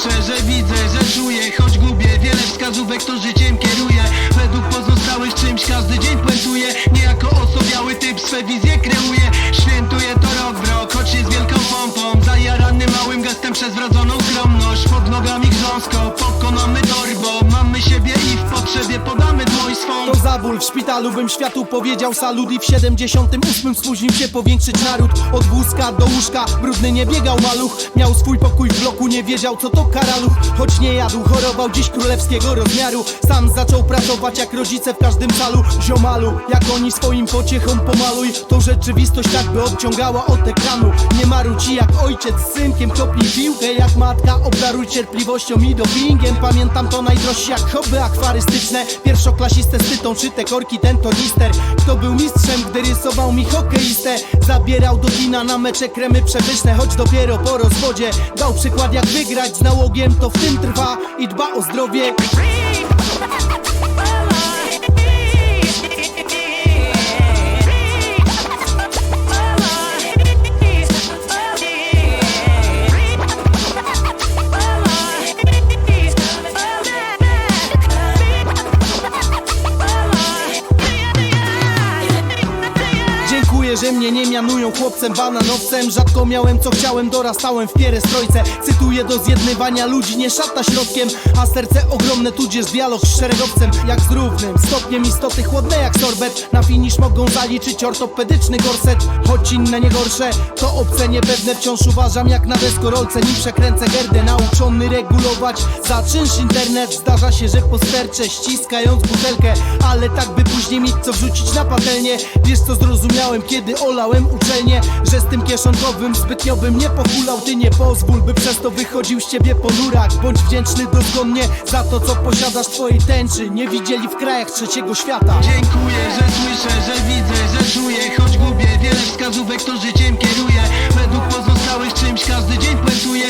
słyszę, że widzę, że czuję w szpitalu bym światu powiedział salut I w 78 spóźnił się powiększyć naród. Od wózka do łóżka, brudny nie biegał maluch. Miał swój pokój w bloku, nie wiedział co to karaluch. Choć nie jadł, chorował dziś królewskiego rozmiaru. Sam zaczął pracować jak rodzice w każdym salu Ziomalu, jak oni swoim pociechom pomaluj. To rzeczywistość tak by odciągała od ekranu. Nie maruci jak ojciec z synkiem kopnij piłkę Jak matka. Obdaruj cierpliwością i dopingiem. Pamiętam to najdroższe jak hobby akwarystyczne Pierwszoklasiste z tytą czy te korki ten tornister Kto był mistrzem, gdy rysował mi hokeistę? Zabierał do kina na mecze kremy przepyszne Choć dopiero po rozwodzie. Dał przykład jak wygrać z nałogiem To w tym trwa i dba o zdrowie że mnie nie mianują chłopcem bananowcem. Rzadko miałem co chciałem, dorastałem w pierestrojce Cytuję do zjednywania ludzi, nie szata środkiem A serce ogromne, tudzież dialog z szeregowcem. Jak z równym stopniem istoty chłodne jak sorbet. Na finisz mogą zaliczyć ortopedyczny gorset. Choć inne nie gorsze, to obce niepewne. Wciąż uważam jak na deskorolce Nim przekręcę gerdę, nauczony regulować Za czynsz internet. Zdarza się, że posterczę ściskając butelkę Ale tak by później mieć co wrzucić na patelnię. Wiesz co zrozumiałem, kiedy olałem uczelnię Że z tym kieszonkowym zbytnio bym nie pochulał Ty nie pozwól, by przez to wychodził z ciebie ponurak. Bądź wdzięczny dozgonnie za to, co posiadasz twojej tęczy. Nie widzieli w krajach trzeciego świata. Dziękuję, że słyszę, że widzę, że czuję. Choć gubię wiele wskazówek, to życiem kieruję. Według pozostałych czymś każdy dzień puentuje